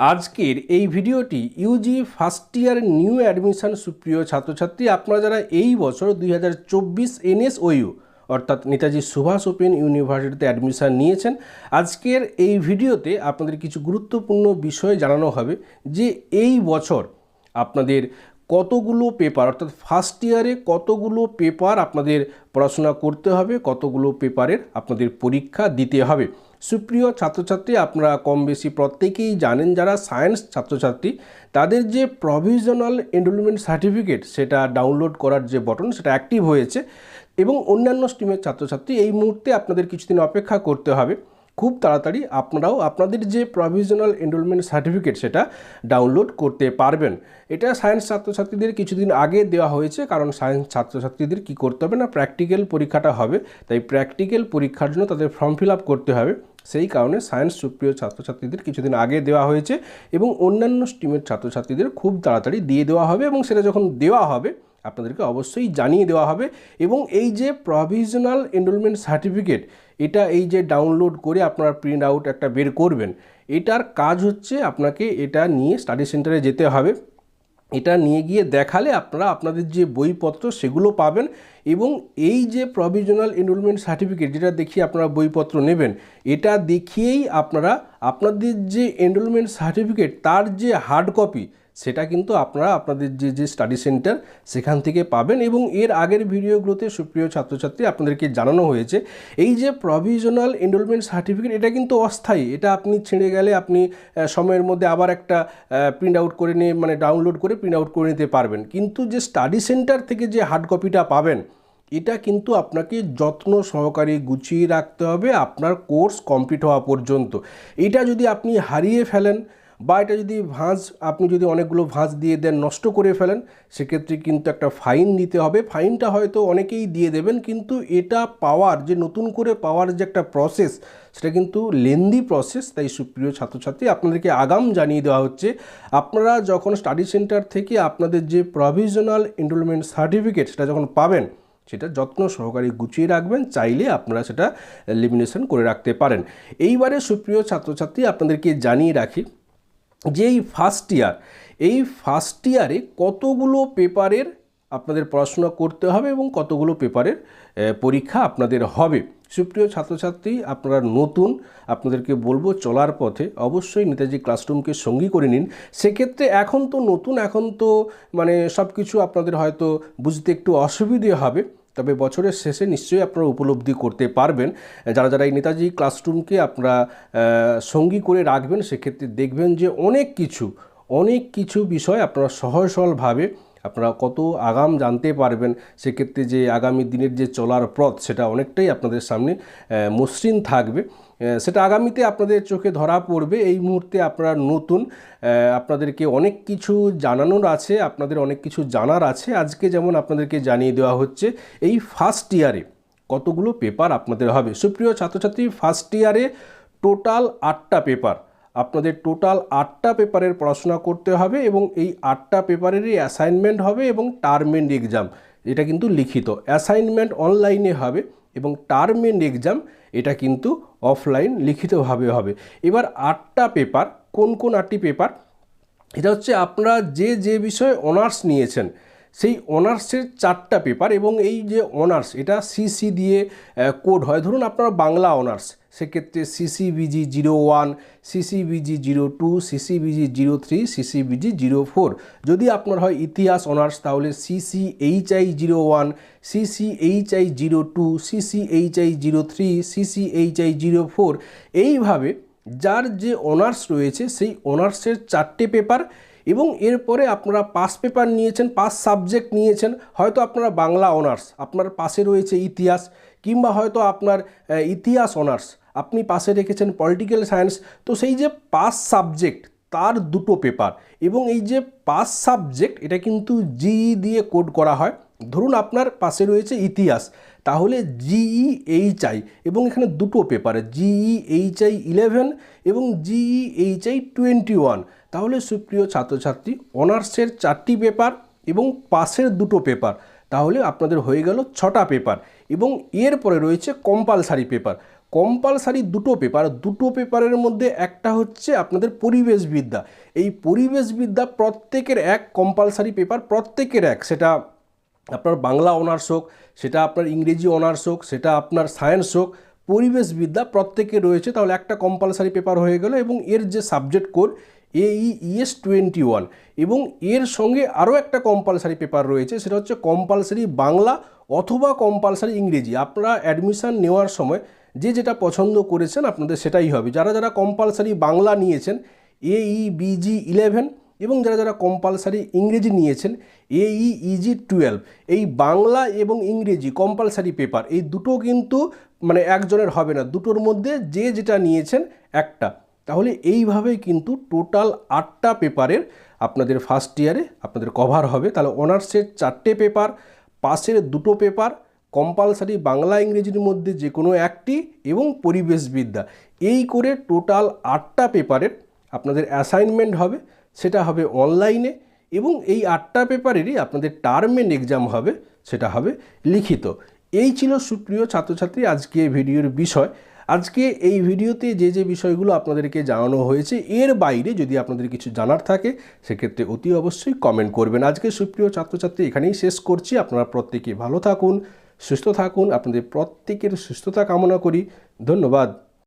আজকের এই ভিডিওটি UG first year new admission সুপ্রিয় ছাত্রছাত্রী, আপনারা যারা এই বছর দুই হাজার চব্বিশ এনএসওইউ অর্থাৎ নেতাজি সুভাষ ওপেন ইউনিভার্সিটিতে অ্যাডমিশান নিয়েছেন, আজকের এই ভিডিওতে আপনাদের কিছু গুরুত্বপূর্ণ বিষয় জানানো হবে যে এই বছর আপনাদের কতগুলো পেপার অর্থাৎ ফার্স্ট ইয়ারে কতগুলো পেপার আপনাদের পড়াশোনা করতে হবে, কতগুলো পেপারের আপনাদের পরীক্ষা দিতে হবে। সুপ্রিয় ছাত্রছাত্রী, আপনারা কম বেশি প্রত্যেকেই জানেন যারা সায়েন্স ছাত্রছাত্রী, তাদের যে প্রভিশনাল এনরোলমেন্ট সার্টিফিকেট সেটা ডাউনলোড করার যে বটন সেটা অ্যাক্টিভ হয়েছে এবং অন্যান্য স্ট্রিমের ছাত্রছাত্রী এই মুহূর্তে আপনাদের কিছুদিন অপেক্ষা করতে হবে। খুব তাড়াতাড়ি আপনারাও আপনাদের যে প্রভিশনাল এনরোলমেন্ট সার্টিফিকেট সেটা ডাউনলোড করতে পারবেন। এটা সায়েন্স ছাত্রছাত্রীদের কিছুদিন আগে দেওয়া হয়েছে, কারণ সায়েন্স ছাত্রছাত্রীদের কি করতে হবে না প্র্যাকটিক্যাল পরীক্ষাটা হবে। তাই প্র্যাকটিক্যাল পরীক্ষার জন্য তাদের ফর্ম ফিল করতে হবে। সেই কারণে সায়েন্স সুপ্রিয় ছাত্রছাত্রীদের কিছুদিন আগে দেওয়া হয়েছে এবং অন্যান্য স্ট্রিমের ছাত্রছাত্রীদের খুব তাড়াতাড়ি দিয়ে দেওয়া হবে এবং সেটা যখন দেওয়া হবে আপনাদেরকে অবশ্যই জানিয়ে দেওয়া হবে এবং এই যে প্রভিশনাল এনরোলমেন্ট সার্টিফিকেট এটা এই যে ডাউনলোড করে আপনারা প্রিন্ট আউট একটা বের করবেন, এটার কাজ হচ্ছে আপনাকে এটা নিয়ে স্টাডি সেন্টারে যেতে হবে। এটা নিয়ে গিয়ে দেখালে আপনারা আপনাদের যে বইপত্র সেগুলো পাবেন এবং এই যে প্রভিশনাল এনরোলমেন্ট সার্টিফিকেট যেটা দেখিয়ে আপনারা বইপত্র নেবেন, এটা দেখিয়েই আপনারা আপনাদের যে এনরোলমেন্ট সার্টিফিকেট তার যে হার্ড কপি সেটা কিন্তু আপনারা আপনাদের যে যে স্টাডি সেন্টার সেখান থেকে পাবেন এবং এর আগের ভিডিওগুলোতে সুপ্রিয় ছাত্রছাত্রী আপনাদেরকে জানানো হয়েছে, এই যে প্রভিশনাল এনরোলমেন্ট সার্টিফিকেট এটা কিন্তু অস্থায়ী, এটা আপনি ছেড়ে গেলে আপনি সময়ের মধ্যে আবার একটা প্রিন্ট আউট করে নিয়ে মানে ডাউনলোড করে প্রিন্ট আউট করে নিতে পারবেন। কিন্তু যে স্টাডি সেন্টার থেকে যে হার্ড কপিটা পাবেন, এটা কিন্তু আপনাকে যত্ন সহকারে গুছিয়ে রাখতে হবে আপনার কোর্স কমপ্লিট হওয়া পর্যন্ত। এটা যদি আপনি হারিয়ে ফেলেন বা এটা যদি ভাঁজ, আপনি যদি অনেকগুলো ভাঁজ দিয়ে দেন নষ্ট করে ফেলেন, সেক্ষেত্রে কিন্তু একটা ফাইন দিতে হবে। ফাইনটা হয়তো অনেকেই দিয়ে দেবেন, কিন্তু এটা পাওয়ার, যে নতুন করে পাওয়ার যে একটা প্রসেস সেটা কিন্তু লেন্দি প্রসেস তাই সুপ্রিয় ছাত্রছাত্রী, আপনাদেরকে আগাম জানিয়ে দেওয়া হচ্ছে, আপনারা যখন স্টাডি সেন্টার থেকে আপনাদের যে প্রভিশনাল এনরোলমেন্ট সার্টিফিকেট সেটা যখন পাবেন, সেটা যত্ন সহকারে গুছিয়ে রাখবেন, চাইলে আপনারা সেটা লিমিনেশন করে রাখতে পারেন। এইবারে সুপ্রিয় ছাত্রছাত্রী, আপনাদেরকে জানিয়ে রাখি যে এই ফার্স্ট ইয়ার এই ফার্স্ট ইয়ারে কতগুলো পেপারের আপনাদের পড়াশোনা করতে হবে এবং কতগুলো পেপারের পরীক্ষা আপনাদের হবে? সুপ্রিয় ছাত্রছাত্রী, আপনারা নতুন, আপনাদেরকে বলব চলার পথে অবশ্যই নেতাজি ক্লাসরুমকে সঙ্গী করে নিন। সেক্ষেত্রে এখন তো নতুন, এখন তো মানে সব কিছু আপনাদের হয়তো বুঝতে একটু অসুবিধে হবে। তবে বছরের শেষে নিশ্চয়ই আপনারা উপলব্ধি করতে পারবেন। যারা যারা এই নেতাজি ক্লাসরুমকে আপনারা সঙ্গী করে রাখবেন, সেক্ষেত্রে দেখবেন যে অনেক কিছু অনেক কিছু বিষয় আপনারা সহজ সরলভাবে আপনারা কত আগাম জানতে পারবেন, সেক্ষেত্রে যে আগামী দিনের যে চলার পথ, সেটা অনেকটাই আপনাদের সামনে মসৃণ থাকবে। সেটা আগামীতে আপনাদের চোখে ধরা পড়বে। এই মুহূর্তে আপনারা নতুন আপনাদেরকে অনেক কিছু জানানোর আছে, আপনাদের অনেক কিছু জানার আছে। আজকে যেমন আপনাদেরকে জানিয়ে দেওয়া হচ্ছে, এই ফার্স্ট ইয়ারে কতগুলো পেপার আপনাদের হবে? সুপ্রিয় ছাত্রছাত্রী ফার্স্ট ইয়ারে টোটাল আটটা পেপার আপনাদের টোটাল আটটা পেপারের পড়াশোনা করতে হবে এবং এই আটটা পেপারেরই অ্যাসাইনমেন্ট হবে এবং টার্ম এন্ড এক্সাম এটা কিন্তু লিখিত। অ্যাসাইনমেন্ট অনলাইনে হবে এবং টার্ম এন্ড এক্সাম এটা কিন্তু অফলাইন লিখিতভাবে হবে। এবার আটটা পেপার, কোন কোন আটটি পেপার? এটা হচ্ছে আপনারা যে যে বিষয়ে অনার্স নিয়েছেন সেই অনার্সের চারটা পেপার এবং এই যে অনার্স, এটা সিসি দিয়ে কোড হয়। ধরুন আপনার বাংলা অনার্স, সেক্ষেত্রে CCBG zero one CCBG zero two CCBG zero three CCBG zero four যদি আপনার হয় ইতিহাস অনার্স, তাহলে CC H I zero one CC H I zero two CC H I zero three CC H I zero four এইভাবে যার যে honours রয়েছে, সেই অনার্সের চারটে পেপার এবং এরপরে আপনারা পাস পেপার নিয়েছেন পাস সাবজেক্ট নিয়েছেন, হয়তো আপনারা বাংলা অনার্স আপনার পাশে রয়েছে ইতিহাস, কিংবা হয়তো আপনার ইতিহাস অনার্স আপনি পাশে রেখেছেন পলিটিক্যাল সায়েন্স তো সেই যে পাস সাবজেক্ট তার দুটো পেপার এবং এই যে পাস সাবজেক্ট এটা কিন্তু জিই দিয়ে কোড করা হয়। ধরুন আপনার পাশে রয়েছে ইতিহাস, তাহলে জিই এইচ আই এবং এখানে দুটো paper GE H I eleven এবং GE H I twenty one তাহলে সুপ্রিয় ছাত্রছাত্রী, অনার্সের চারটি পেপার এবং পাশের দুটো পেপার তাহলে আপনাদের হয়ে গেল ছটা পেপার এবং এরপরে রয়েছে কম্পালসারি পেপার কম্পালসারি দুটো পেপার দুটো পেপারের মধ্যে একটা হচ্ছে আপনাদের পরিবেশবিদ্যা। এই পরিবেশবিদ্যা প্রত্যেকের এক কম্পালসারি পেপার প্রত্যেকের এক, সেটা আপনার বাংলা অনার্স হোক, সেটা আপনার ইংরেজি অনার্স হোক, সেটা আপনার সায়েন্স হোক, পরিবেশবিদ্যা প্রত্যেকে রয়েছে। তাহলে একটা কম্পালসারি পেপার হয়ে গেল এবং এর যে subject code AES twenty one এবং এর সঙ্গে আরও একটা কম্পালসারি পেপার রয়েছে, সেটা হচ্ছে কম্পালসারি বাংলা অথবা কম্পালসারি ইংরেজি। আপনারা অ্যাডমিশান নেওয়ার সময় যে যেটা পছন্দ করেছেন আপনাদের সেটাই হবে। যারা যারা কম্পালসারি বাংলা নিয়েছেন এই বিজি ইলেভেন এবং যারা যারা কম্পালসারি ইংরেজি নিয়েছেন এই ইজি টুয়েলভ এই বাংলা এবং ইংরেজি কম্পালসারি পেপার এই দুটো কিন্তু মানে একজনের হবে না, দুটোর মধ্যে যে যেটা নিয়েছেন একটা। তাহলে এইভাবে কিন্তু টোটাল আটটা পেপারের আপনাদের ফার্স্ট ইয়ারে আপনাদের কভার হবে। তাহলে অনার্সের চারটে পেপার পাশের দুটো পেপার কম্পালসারি বাংলা ইংরেজির মধ্যে যে কোনো একটি এবং পরিবেশবিদ্যা। এই করে টোটাল আটটা পেপারের আপনাদের অ্যাসাইনমেন্ট হবে। সেটা হবে অনলাইনে এবং এই আটটা পেপারেরই আপনাদের টার্মেন এক্সাম হবে, সেটা হবে লিখিত। এই ছিল সুপ্রিয় ছাত্রছাত্রী আজকে ভিডিওর বিষয়। আজকে এই ভিডিওতে যে যে বিষয়গুলো আপনাদেরকে জানানো হয়েছে, এর বাইরে যদি আপনাদের কিছু জানার থাকে, সেক্ষেত্রে অতি অবশ্যই কমেন্ট করবেন। আজকে সুপ্রিয় ছাত্রছাত্রী এখানেই শেষ করছি। আপনারা প্রত্যেকে ভালো থাকুন, সুস্থ থাকুন। আপনাদের প্রত্যেকের সুস্থতা কামনা করি। ধন্যবাদ।